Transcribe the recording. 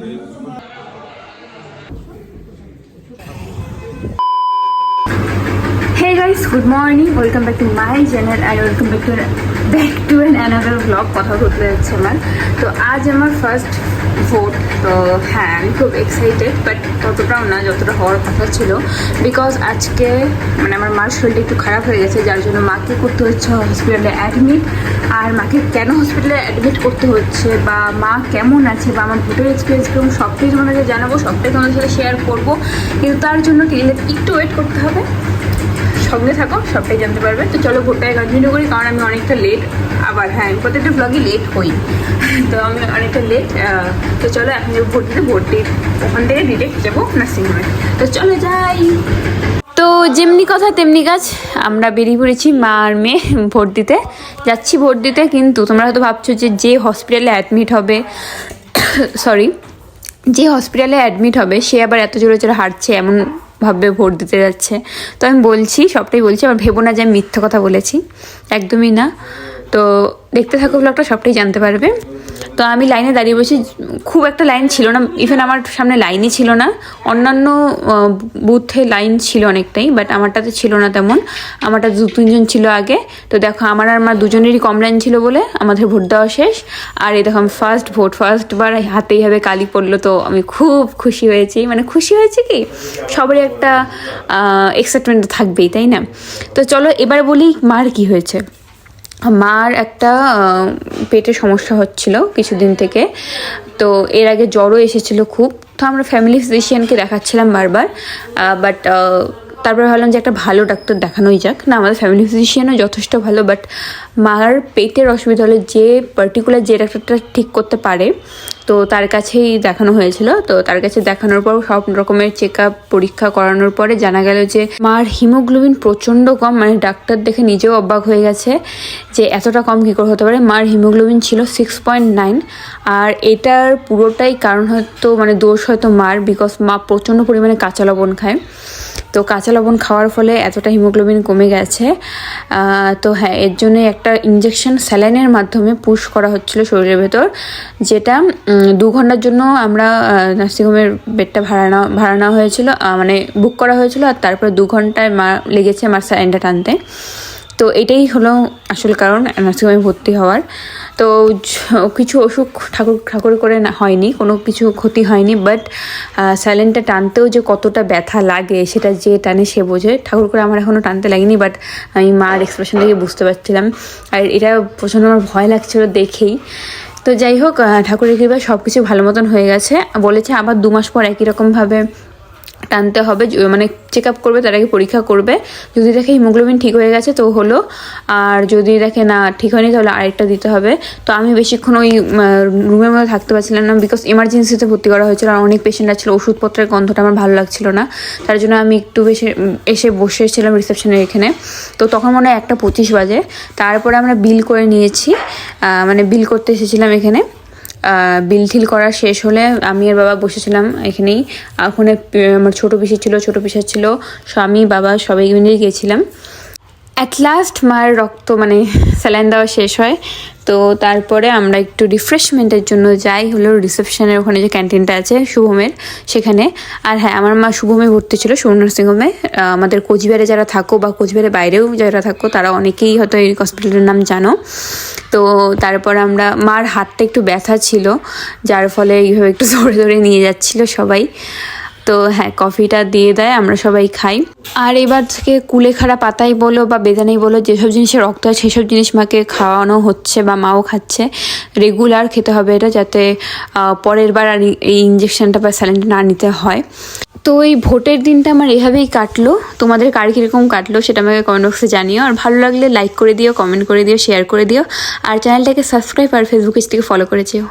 Hey guys, good morning. Welcome back to my channel and welcome back to back to an another vlog, কথা বলতে যাচ্ছে আমার। তো আজ আমার ফার্স্ট ভোট তো হ্যাঁ আমি খুব এক্সাইটেড বাট ততটাও না, যতটা হওয়ার কথা ছিল। বিকজ আজকে মানে আমার মার শরীরটা একটু খারাপ হয়ে গেছে, যার জন্য মাকে করতে হচ্ছে হসপিটালে অ্যাডমিট আর মাকে কেন হসপিটালে অ্যাডমিট করতে হচ্ছে, বা মা কেমন আছে, বা আমার ভোটের এক্সপিরিয়েন্স কেমন, সবটাই তোমাদেরকে জানাব, সবটাই তোমাদের সাথে শেয়ার করব। কিন্তু তার জন্য একটু ওয়েট করতে হবে? সঙ্গে থাকো, সবটাই জানতে পারবে। তো চলো ভোটটায় কন্টিনিউ করি, কারণ আমি অনেকটা লেট আবার হ্যাঁ প্রত্যেকটা ব্লগই লেট হই। তো আমি অনেকটা লেট তো চলো এখন যাব ভোট দিয়ে ওখান থেকে ডিরেক্ট যাব নার্সিংহোমে। তো চলো যাই। তো যেমনি কথা তেমনি কাজ, আমরা বেরিয়ে পড়েছি মা আর মেয়ে ভোট দিতে যাচ্ছি ভোট দিতে কিন্তু তোমরা হয়তো ভাবছ যে যে হসপিটালে অ্যাডমিট হবে সরি যে হসপিটালে অ্যাডমিট হবে, সে আবার এত জোরে জোরে হাঁটছে, এমন ভাবে ভোট দিতে যাচ্ছে। তো আমি বলছি, সবটাই বলছি আমার ভেবো না যে আমি মিথ্যা কথা বলেছি। একদমই না। তো দেখতে থাকো ব্লগটা সবটাই জানতে পারবে। তো আমি লাইনে দাঁড়িয়ে বসে খুব একটা লাইন ছিল না ইভেন আমার সামনে লাইনই ছিল না। অন্যান্য বুথে লাইন ছিল অনেকটাই বাট আমারটাতে ছিল না তেমন। আমারটা দু তিনজন ছিল আগে। তো দেখো, আমার আর আমার দুজনেরই কম লাইন ছিল বলে আমাদের ভোট দেওয়া শেষ। আর এই দেখো, আমি ফার্স্ট ভোট ফার্স্ট বার হাতেই হবে কালি পড়ল, তো আমি খুব খুশি হয়েছি। মানে খুশি হয়েছে কি? সবারই একটা এক্সাইটমেন্ট থাকবেই, তাই না? তো চলো, এবার বলি মার কি হয়েছে। মার একটা পেটের পেটে সমস্যা হচ্ছিল কিছুদিন থেকে। তো এর আগে জ্বরও এসেছিল খুব। তো আমরা ফ্যামিলি ফিজিশিয়ানকে দেখাচ্ছিলাম বারবার। বাট তারপরে ভাবলাম যে একটা ভালো ডাক্তার দেখানোই যাক। না, আমাদের ফ্যামিলি ফিজিশিয়ানও যথেষ্ট ভালো বাট মার পেটের অসুবিধা হলে যে পার্টিকুলার যে ডাক্তারটা ঠিক করতে পারে, তো তার কাছেই দেখানো হয়েছিল। তো তার কাছে দেখানোর পর সব রকমের চেক আপ পরীক্ষা করানোর পরে জানা গেল যে মার হিমোগ্লোবিন প্রচণ্ড কম মানে ডাক্তার দেখে নিজেও অবাক হয়ে গেছে যে এতটা কম কী করে হতে পারে। মার হিমোগ্লোবিন ছিল সিক্স পয়েন্ট নাইন আর এটার পুরোটাই কারণ হয়তো মানে দোষ হয়তো মার বিকজ মা প্রচণ্ড পরিমাণে কাঁচা লবণ খায়। তো কাঁচা লবণ খাওয়ার ফলে এতটা হিমোগ্লোবিন কমে গেছে। তো হ্যাঁ এর জন্য একটা ইঞ্জেকশন স্যালাইনের মাধ্যমে পুশ করা হচ্ছিল শরীরের ভেতর, যেটা দু ঘণ্টার জন্য আমরা নার্সিংহোমের বেডটা ভাড়া নেওয়া ভাড়া নেওয়া হয়েছিল মানে বুক করা হয়েছিল আর তারপরে দু ঘন্টায় মা, লেগেছে আমার স্যালাইনটা টানতে। তো এটাই হলো আসল কারণ নার্সিংহোমে ভর্তি হওয়ার। তো কিছু অসুখ ঠাকুর ঠাকুর করে হয়নি, কোনো কিছু ক্ষতি হয়নি বাট স্যালেনটা টানতেও যে কতটা ব্যথা লাগে সেটা যে টানে সে বোঝে। ঠাকুর করে আমার এখনও টানতে লাগেনি বাট আমি মার এক্সপ্রেশন দেখে বুঝতে পারছিলাম। আর এটা প্রচণ্ড আমার ভয় লাগছিল দেখেই। তো যাই হোক ঠাকুরের কৃপায় সব কিছু ভালো মতন হয়ে গেছে। বলেছে আবার দু মাস পর একই রকমভাবে টানতে হবে মানে চেক আপ করবে, তার আগে পরীক্ষা করবে। যদি দেখে হিমোগ্লোবিন ঠিক হয়ে গেছে তো হলো, আর যদি দেখে না ঠিক হয়নি তাহলে আরেকটা দিতে হবে। তো আমি বেশিক্ষণ ওই রুমের মধ্যে থাকতে পারছিলাম না বিকজ ইমার্জেন্সিতে ভর্তি করা হয়েছিল আর অনেক পেশেন্ট ছিল ওষুধপত্রের গন্ধটা আমার ভালো লাগছিল না। তার জন্য আমি একটু বেশি এসে বসেছিলাম রিসেপশনের এখানে। তো তখন মনে হয় একটা পঁচিশ বাজে। তারপরে আমরা বিল করে নিয়েছি মানে বিল করতে এসেছিলাম এখানে। বিল ঠিল করা শেষ হলে আমি আর বাবা বসেছিলাম এখানেই। ওখানে আমার ছোটো পিসি ছিল, ছোটো পিসা ছিল, স্বামী, বাবা সবাই মিলেই গেছিলাম অ্যাট লাস্ট মায়ের রক্ত মানে স্যালাইন দেওয়া শেষ হয়। তো তারপরে আমরা একটু রিফ্রেশমেন্টের জন্য যাই। হলো রিসেপশনের ওখানে যে ক্যান্টিনটা আছে, শুভমের, সেখানে। আর হ্যাঁ আমার মা শুভমে ভর্তি ছিল শুভ নার্সিংহোমে। আমাদের কোচবিহারে যারা থাকো বা কোচবিহারের বাইরেও যারা থাকো, তারা অনেকেই হয়তো এই হসপিটালের নাম জানো। তো তারপর আমরা, মার হাতটা একটু ব্যথা ছিল, যার ফলে এইভাবে একটু ধরে ধরে নিয়ে যাচ্ছিল সবাই। তো হ্যাঁ কফিটা দিয়ে দেয়, আমরা সবাই খাই। আর এবার থেকে কুলেখাড়া পাতাই বলো বা বেদানাই বলো, যেসব জিনিসের রক্ত আছে, সেসব জিনিস মাকে খাওয়ানো হচ্ছে বা মাও খাচ্ছে। রেগুলার খেতে হবে এটা যাতে পরের বার আর এই ইঞ্জেকশনটা বা স্যালাইনটা না নিতে হয়। তো এই ভোটের দিনটা আমার এভাবেই কাটলো। তোমাদের কার কীরকম কাটলো সেটা আমাকে কমেন্ট বক্সে জানিও। আর ভালো লাগলে লাইক করে দিও কমেন্ট করে দিও শেয়ার করে দিও। আর চ্যানেলটাকে সাবস্ক্রাইব আর ফেসবুক পেজ থেকে ফলো করে যেও।